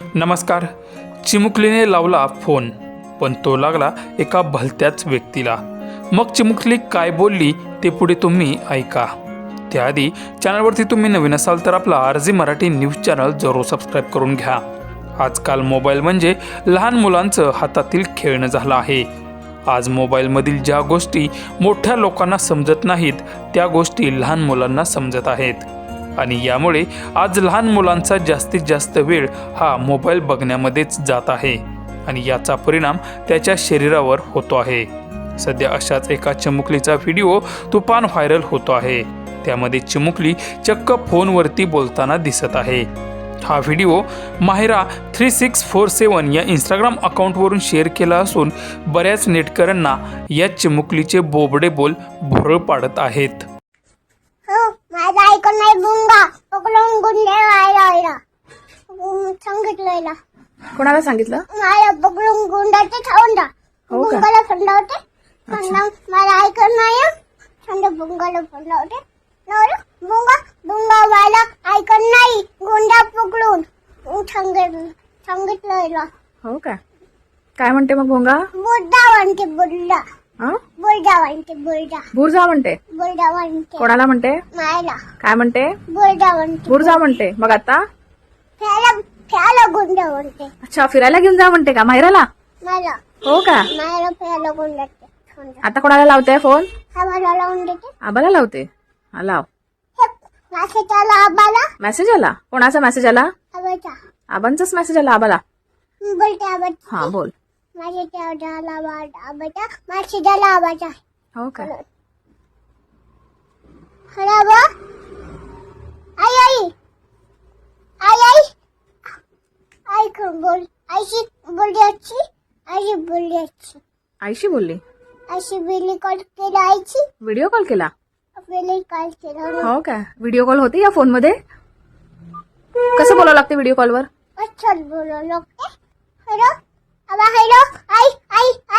नमस्कार. चिमुकलीने लावला फोन पण तो लागला एका भलत्याच व्यक्तीला. मग चिमुकली काय बोलली ते पुढे तुम्ही ऐका. त्याआधी चॅनलवरती तुम्ही नवीन असाल तर आपला R G Marathi news channel जरूर सबस्क्राईब करून घ्या. आजकाल मोबाईल म्हणजे लहान मुलांचं हातातील खेळणं झालं आहे. आज मोबाईलमधील ज्या गोष्टी मोठ्या लोकांना समजत नाहीत त्या गोष्टी लहान मुलांना समजत आहेत. आणि यामुळे आज लहान मुलांचा जास्तीत जास्त वेळ हा मोबाईल बघण्यामध्येच जात आहे. आणि याचा परिणाम त्याच्या शरीरावर होतो आहे. सध्या अशाच एका चिमुकलीचा व्हिडिओ तुफान व्हायरल होतो आहे. त्यामध्ये चिमुकली चक्क फोनवरती बोलताना दिसत आहे. हा video Mahira three six four seven या इंस्टाग्राम अकाउंटवरून शेअर केला असून बऱ्याच नेटकऱ्यांना या चिमुकलीचे बोबडे बोल भोरळ पाडत आहेत. माझा ऐकून नाही बुंगा. पकडून गुंडे व्हायला सांगितलंय ना कोणाला सांगितलं? मला पकडून गुंडाचे ठाऊन द्या हो का? बुंगाला फंडावते फंडा मला ऐकत नाही थंड बुंगाला फंडावते नवरा बुंगा बुंगा मला ऐकत नाही. गुंडा पकडून. सांगितलं सांगितलंय ना हो का? काय म्हणते मग भोंगा बुरडा म्हणते बुरडा हा? बुरडा म्हणते बुरडा बुरजा म्हणते? बुरडा म्हणते. कोणाला म्हणते? मायला. काय म्हणते? बुरडा म्हणते. बुरजा म्हणते. मग आता? खेळायला खेळायला गुंडा म्हणते. अच्छा फिरायला घेऊन जा म्हणते का? माहेराला? मला हो का? मला खेळायला गुंडा आता कोणाला लावते फोन? हा मला लावून देते. आबाला लावते? हा लाव. हे मासेच्याला आबाला? मेसेज आला? कोणाचा मेसेज आला? आबाचा. आबांचाच मेसेज आला आबाला? बोलते आबाचा. हा बोल. हो का? हॅलो बा? आई आई. आई आई. आई कोण बोल? आईशी बोलली अच्छी आईशी बोलली अच्छी आईशी बोलली? आईशी बिल्ली कॉल केला आईची व्हिडिओ कॉल केला? बिल्ली कॉल केला. हो का? व्हिडिओ कॉल होते या फ़ोन मध्ये? कसं बोलावं लागते व्हिडिओ कॉलवर अच्छा बोलू लोक abajo, ay, ay, ay.